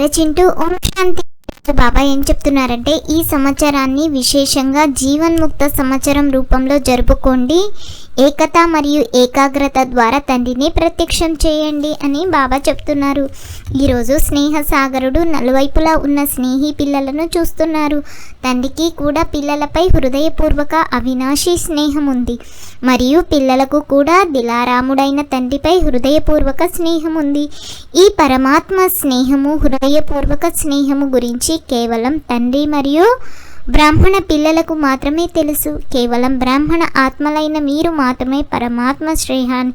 అరచింటూ ఓం శాంతి. బాబా ఏం చెప్తున్నారంటే ఈ సంవత్సరాన్ని విశేషంగా జీవన్ముక్త సంవత్సరం రూపంలో జరుపుకోండి. ఏకత మరియు ఏకాగ్రత ద్వారా తండ్రిని ప్రత్యక్షం చేయండి అని బాబా చెప్తున్నారు. ఈరోజు స్నేహ సాగరుడు నలువైపులా ఉన్న స్నేహి పిల్లలను చూస్తున్నారు. తండ్రికి కూడా పిల్లలపై హృదయపూర్వక అవినాశీ స్నేహం ఉంది. మరియు పిల్లలకు కూడా దిలారాముడైన తండ్రిపై హృదయపూర్వక స్నేహం ఉంది. ఈ పరమాత్మ స్నేహము హృదయపూర్వక స్నేహము గురించి కేవలం తండ్రి మరియు బ్రాహ్మణ పిల్లలకు మాత్రమే తెలుసు. కేవలం బ్రాహ్మణ ఆత్మలైన మీరు మాత్రమే పరమాత్మ స్నేహాన్ని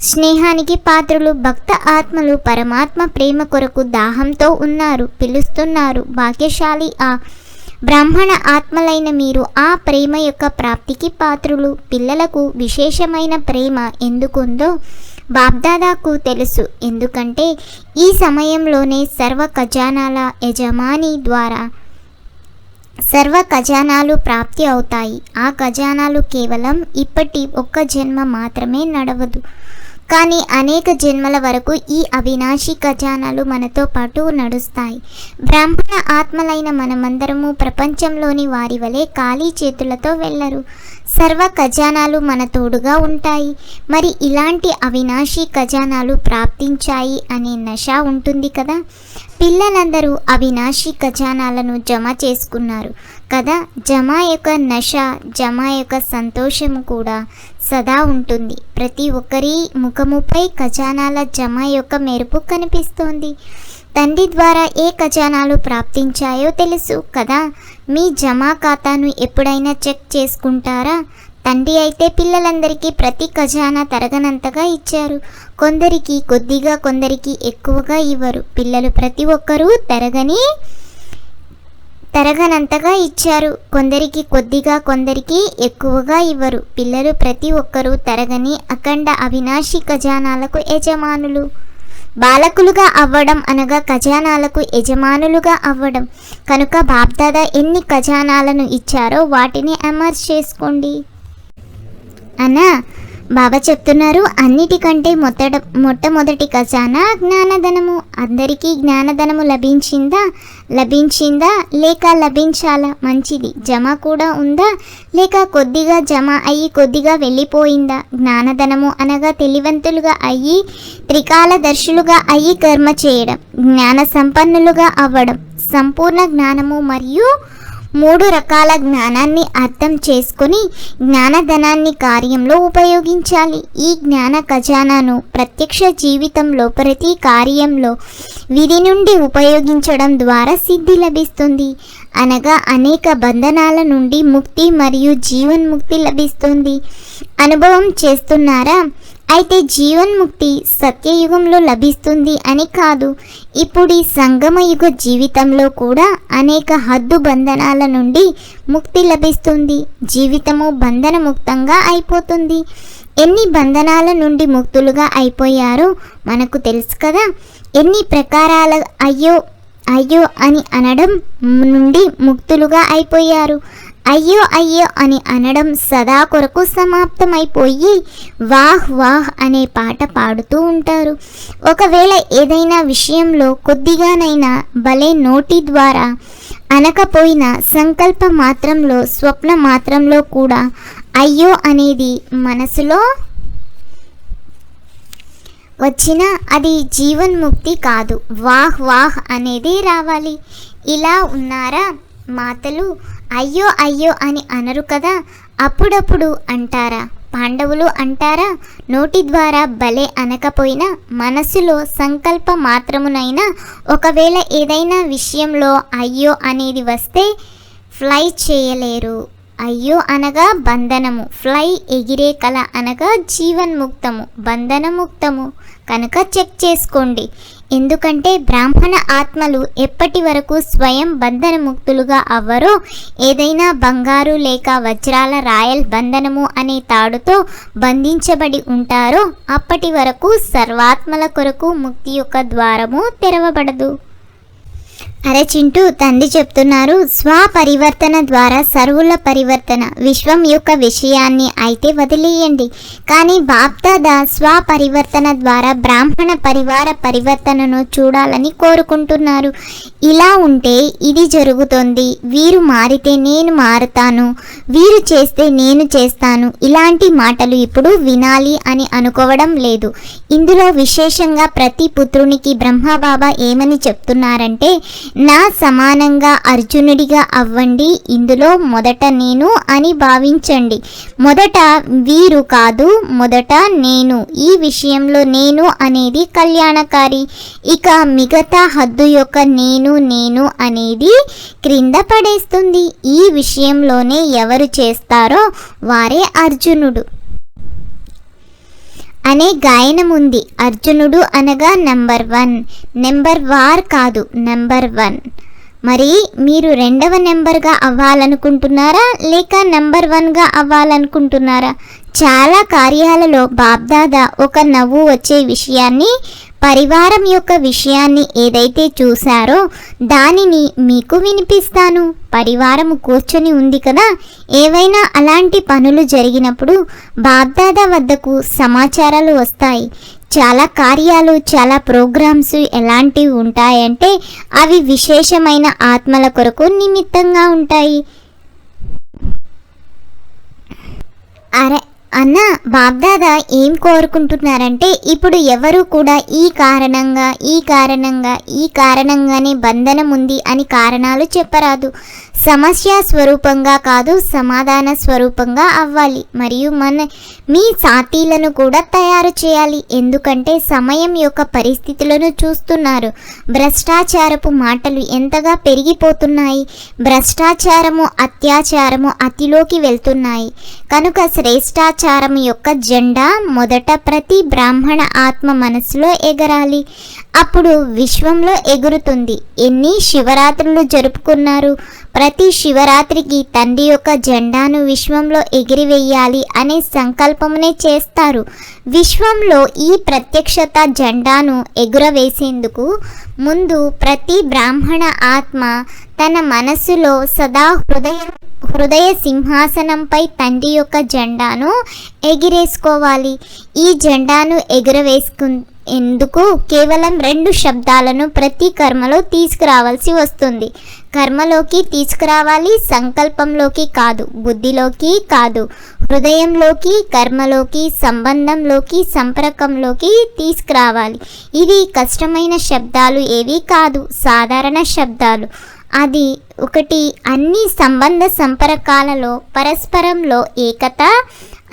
స్నేహానికి పాత్రులు భక్త ఆత్మలు పరమాత్మ ప్రేమ కొరకు దాహంతో ఉన్నారు పిలుస్తున్నారు. భాగ్యశాలి ఆ బ్రాహ్మణ ఆత్మలైన మీరు ఆ ప్రేమ యొక్క ప్రాప్తికి పాత్రులు. పిల్లలకు విశేషమైన ప్రేమ ఎందుకుందో బాబ్దాదాకు తెలుసు. ఎందుకంటే ఈ సమయంలోనే సర్వ ఖజానాల యజమాని ద్వారా సర్వ ఖజానాలు ప్రాప్తి అవుతాయి. ఆ ఖజానాలు కేవలం ఇప్పటి ఒక్క జన్మ మాత్రమే నడవదు. కానీ అనేక జన్మల వరకు ఈ అవినాశి ఖజానాలు మనతో పాటు నడుస్తాయి. బ్రాహ్మణ ఆత్మలైన మనమందరము ప్రపంచంలోని వారి వలె ఖాళీ చేతులతో వెళ్ళరు. సర్వ ఖజానాలు మన తోడుగా ఉంటాయి. మరి ఇలాంటి అవినాశి ఖజానాలు ప్రాప్తించాయి అనే నష ఉంటుంది కదా? పిల్లలందరూ అవినాశి ఖజానాలను జమ చేసుకున్నారు. కదా జమ యొక్క నష జమ యొక్క సంతోషము కూడా సదా ఉంటుంది. ప్రతి ఒక్కరి ముఖముపై ఖజానాల జమ యొక్క మెరుపు కనిపిస్తోంది. తండ్రి ద్వారా ఏ ఖజానాలు ప్రాప్తించాయో తెలుసు కదా? మీ జమా ఖాతాను ఎప్పుడైనా చెక్ చేసుకుంటారా? తండ్రి అయితే పిల్లలందరికీ ప్రతి ఖజానా తరగనంతగా ఇచ్చారు. కొందరికి కొద్దిగా కొందరికి ఎక్కువగా ఇవ్వరు. పిల్లలు ప్రతి ఒక్కరూ తరగని తరగనంతగా ఇచ్చారు. కొందరికి కొద్దిగా కొందరికి ఎక్కువగా ఇవ్వరు. పిల్లలు ప్రతి ఒక్కరూ తరగని అఖండ అవినాశి ఖజానాలకు యజమానులు. బాలకులుగా అవ్వడం అనగా ఖజానాలకు యజమానులుగా అవ్వడం. కనుక బాప్దాదా ఎన్ని ఖజానాలను ఇచ్చారో వాటిని అమర్చ్ చేసుకోండి అన్నా బాబా చెప్తున్నారు అన్నిటికంటే మొట్ట మొట్టమొదటి ఖజానా జ్ఞానధనము. అందరికీ జ్ఞానధనము లభించిందా? లభించిందా? లేక లభించాలా? మంచిది. జమ కూడా ఉందా? లేక కొద్దిగా జమ అయ్యి కొద్దిగా వెళ్ళిపోయిందా? జ్ఞానధనము అనగా తెలివంతులుగా అయ్యి త్రికాల దర్శులుగా అయ్యి కర్మ చేయడం జ్ఞాన సంపన్నులుగా అవ్వడం సంపూర్ణ జ్ఞానము మరియు మూడు రకాల జ్ఞానాన్ని అర్థం చేసుకొని జ్ఞానధనాన్ని కార్యంలో ఉపయోగించాలి. ఈ జ్ఞాన ఖజానాను ప్రత్యక్ష జీవితంలో ప్రతి కార్యంలో విధి నుండి ఉపయోగించడం ద్వారా సిద్ధి లభిస్తుంది. అనగా అనేక బంధనాల నుండి ముక్తి మరియు జీవన్ముక్తి లభిస్తుంది. అనుభవం చేస్తున్నారా? అయితే జీవన్ముక్తి సత్యయుగంలో లభిస్తుంది అని కాదు. ఇప్పుడు ఈ సంగమయుగ జీవితంలో కూడా అనేక హద్దు బంధనాల నుండి ముక్తి లభిస్తుంది. జీవితము బంధనముక్తంగా అయిపోతుంది. ఎన్ని బంధనాల నుండి ముక్తులుగా అయిపోయారో మనకు తెలుసు కదా. ఎన్ని ప్రకారాల అయ్యో అయ్యో అని అనడం నుండి ముక్తులుగా అయిపోయారు. అయ్యో అయ్యో అని అనడం సదా కొరకు సమాప్తమైపోయి వాహ్ వాహ్ అనే పాట పాడుతూ ఉంటారు. ఒకవేళ ఏదైనా విషయంలో కొద్దిగానైనా భలే నోటి ద్వారా అనకపోయినా సంకల్ప మాత్రంలో స్వప్న మాత్రంలో కూడా అయ్యో అనేది మనసులో వచ్చిన అది జీవన్ముక్తి కాదు. వాహ్ వాహ్ అనేది రావాలి. ఇలా ఉన్నారా మాతలు? అయ్యో అయ్యో అని అనరు కదా? అప్పుడప్పుడు అంటారా? పాండవులు అంటారా? నోటి ద్వారా భలే అనకపోయినా మనసులో సంకల్ప మాత్రమునైనా ఒకవేళ ఏదైనా విషయంలో అయ్యో అనేది వస్తే ఫ్లై చేయలేరు. అయ్యో అనగా బంధనము. ఫ్లై ఎగిరే కళ అనగా జీవన్ముక్తము. బంధనముక్తము. కనుక చెక్ చేసుకోండి. ఎందుకంటే బ్రాహ్మణ ఆత్మలు ఎప్పటి వరకు స్వయం బంధనముక్తులుగా అవ్వరో ఏదైనా బంగారు లేక వజ్రాల రాయల్ బంధనము అనే తాడుతో బంధించబడి ఉంటారో అప్పటి వరకు సర్వాత్మల కొరకు ముక్తి యొక్క ద్వారము తెరవబడదు. అరే చింటూ తండ్రి చెప్తున్నారు స్వపరివర్తన ద్వారా సర్వుల పరివర్తన విశ్వం యొక్క విషయాన్ని అయితే వదిలేయండి. కానీ బాప్దాద స్వపరివర్తన ద్వారా బ్రాహ్మణ పరివార పరివర్తనను చూడాలని కోరుకుంటున్నారు. ఇలా ఉంటే ఇది జరుగుతుంది. వీరు మారితే నేను మారుతాను. వీరు చేస్తే నేను చేస్తాను. ఇలాంటి మాటలు ఇప్పుడు వినాలి అని అనుకోవడం లేదు. ఇందులో విశేషంగా ప్రతి పుత్రునికి బ్రహ్మబాబా ఏమని చెప్తున్నారంటే నా సమానంగా అర్జునుడిగా అవ్వండి. ఇందులో మొదట నేను అని భావించండి. మొదట వీరు కాదు మొదట నేను. ఈ విషయంలో నేను అనేది కళ్యాణకారి. ఇక మిగతా హద్దు యొక్క నేను నేను అనేది క్రింద పడేస్తుంది. ఈ విషయంలోనే ఎవరు చేస్తారో వారే అర్జునుడు. అనే గాయనం ఉంది అర్జునుడు అనగా నెంబర్ వన్. నెంబర్ వార్ కాదు నెంబర్ వన్. మరి మీరు రెండవ నెంబర్గా అవ్వాలనుకుంటున్నారా లేక నెంబర్ వన్గా అవ్వాలనుకుంటున్నారా? చాలా కార్యాలలో బాబ్దాదా ఒక నవ్వు వచ్చే విషయాన్ని పరివారం యొక్క విషయాన్ని ఏదైతే చూశారో దానిని మీకు వినిపిస్తాను. పరివారం కూర్చొని ఉంది కదా. ఏవైనా అలాంటి పనులు జరిగినప్పుడు బాబ్దాదా వద్దకు సమాచారాలు వస్తాయి. చాలా కార్యాలు చాలా ప్రోగ్రామ్స్ ఎలాంటివి ఉంటాయంటే అవి విశేషమైన ఆత్మల కొరకు నిమిత్తంగా ఉంటాయి. అరే అన్న బాబ్దాదా ఏం కోరుకుంటున్నారంటే ఇప్పుడు ఎవరు కూడా ఈ కారణంగా ఈ కారణంగా ఈ కారణంగానే బంధనం ఉంది అని కారణాలు చెప్పరాదు. సమస్య స్వరూపంగా కాదు సమాధాన స్వరూపంగా అవ్వాలి. మరియు మన మీ సాతీలను కూడా తయారు చేయాలి. ఎందుకంటే సమయం యొక్క పరిస్థితులను చూస్తున్నారు. భ్రష్టాచారపు మాటలు ఎంతగా పెరిగిపోతున్నాయి. భ్రష్టాచారము అత్యాచారము అతిలోకి వెళ్తున్నాయి. కనుక శ్రేష్టాచారం యొక్క జెండా మొదట ప్రతి బ్రాహ్మణ ఆత్మ మనసులో ఎగరాలి. అప్పుడు విశ్వంలో ఎగురుతుంది. ఎన్ని శివరాత్రులు జరుపుకున్నారు? ప్రతి శివరాత్రికి తండ్రి యొక్క జెండాను విశ్వంలో ఎగిరివేయాలి అనే సంకల్పమునే చేస్తారు. విశ్వంలో ఈ ప్రత్యక్షత జెండాను ఎగురవేసేందుకు ముందు ప్రతి బ్రాహ్మణ ఆత్మ తన మనస్సులో సదా హృదయం హృదయ సింహాసనంపై తండ్రి యొక్క జెండాను ఎగిరేసుకోవాలి. ఈ జెండాను ఎగురవేసుకు ఎందుకు? కేవలం రెండు శబ్దాలను ప్రతి కర్మలో తీసుకురావాల్సి వస్తుంది. కర్మలోకి తీసుకురావాలి సంకల్పంలోకి కాదు బుద్ధిలోకి కాదు. హృదయంలోకి కర్మలోకి సంబంధంలోకి సంపర్కంలోకి తీసుకురావాలి. ఇది కష్టమైన శబ్దాలు ఏవి కాదు సాధారణ శబ్దాలు. అది ఒకటి అన్ని సంబంధ సంపర్కాలలో పరస్పరంలో ఏకత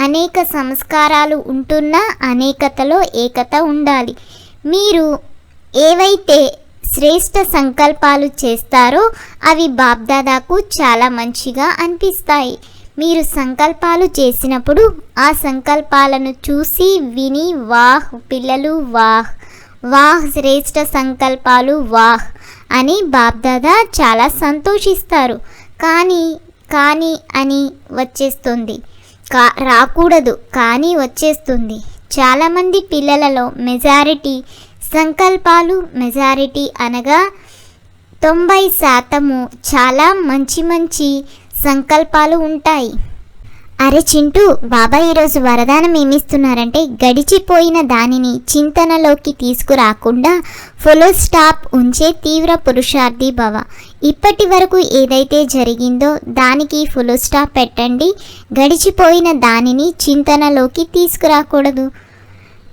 అనేక సంస్కారాలు ఉంటున్న అనేకతలో ఏకత ఉండాలి. మీరు ఏవైతే శ్రేష్ట సంకల్పాలు చేస్తారో అవి బాబ్దాదాకు చాలా మంచిగా అనిపిస్తాయి. మీరు సంకల్పాలు చేసినప్పుడు ఆ సంకల్పాలను చూసి విని వాహ్ పిల్లలు వాహ్ వాహ్ శ్రేష్ట సంకల్పాలు వాహ్ అని బాబ్దాదా చాలా సంతోషిస్తారు. కానీ కానీ అని వచ్చేస్తుంది. కా రాకూడదు కానీ వచ్చేస్తుంది. చాలామంది పిల్లలలో మెజారిటీ సంకల్పాలు మెజారిటీ అనగా తొంభై శాతము చాలా మంచి మంచి సంకల్పాలు ఉంటాయి. అరే చింటూ బాబా ఈరోజు వరదానం ఏమిస్తున్నారంటే గడిచిపోయిన దానిని చింతనలోకి తీసుకురాకుండా ఫొలో స్టాప్ ఉంచే తీవ్ర పురుషార్థి భవ. ఇప్పటి వరకు ఏదైతే జరిగిందో దానికి ఫుల్ స్టాప్ పెట్టండి. గడిచిపోయిన దానిని చింతనలోకి తీసుకురాకూడదు.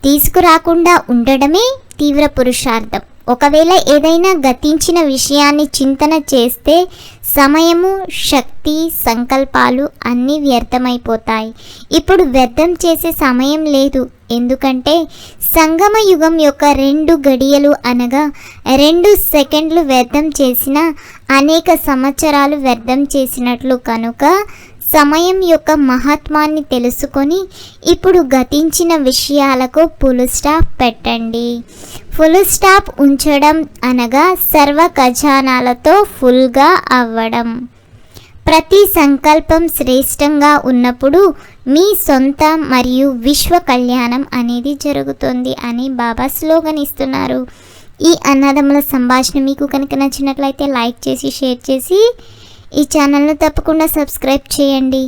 తీసుకురాకుండా ఉండడమే తీవ్ర పురుషార్థం. ఒకవేళ ఏదైనా గతించిన విషయాన్ని చింతన చేస్తే సమయము శక్తి సంకల్పాలు అన్నీ వ్యర్థమైపోతాయి. ఇప్పుడు వ్యర్థం చేసే సమయం లేదు. ఎందుకంటే సంగమ యుగం యొక్క రెండు గడియలు అనగా రెండు సెకండ్లు వ్యర్థం చేసిన అనేక సంవత్సరాలు వ్యర్థం చేసినట్లు కనుక సమయం యొక్క మహాత్మాన్ని తెలుసుకొని ఇప్పుడు గతించిన విషయాలకు ఫుల్ స్టాప్ పెట్టండి. ఫుల్ స్టాప్ ఉంచడం అనగా సర్వ ఖజానాలతో ఫుల్గా అవ్వడం. ప్రతి సంకల్పం శ్రేష్టంగా ఉన్నప్పుడు మీ సొంత మరియు విశ్వ కళ్యాణం అనేది జరుగుతుంది అని బాబా స్లోగన్ ఇస్తున్నారు. ఈ అన్నదమ్ముల సంభాషణ మీకు కనుక నచ్చినట్లయితే లైక్ చేసి షేర్ చేసి ఈ ఛానల్ను తప్పకుండా సబ్స్క్రైబ్ చేయండి.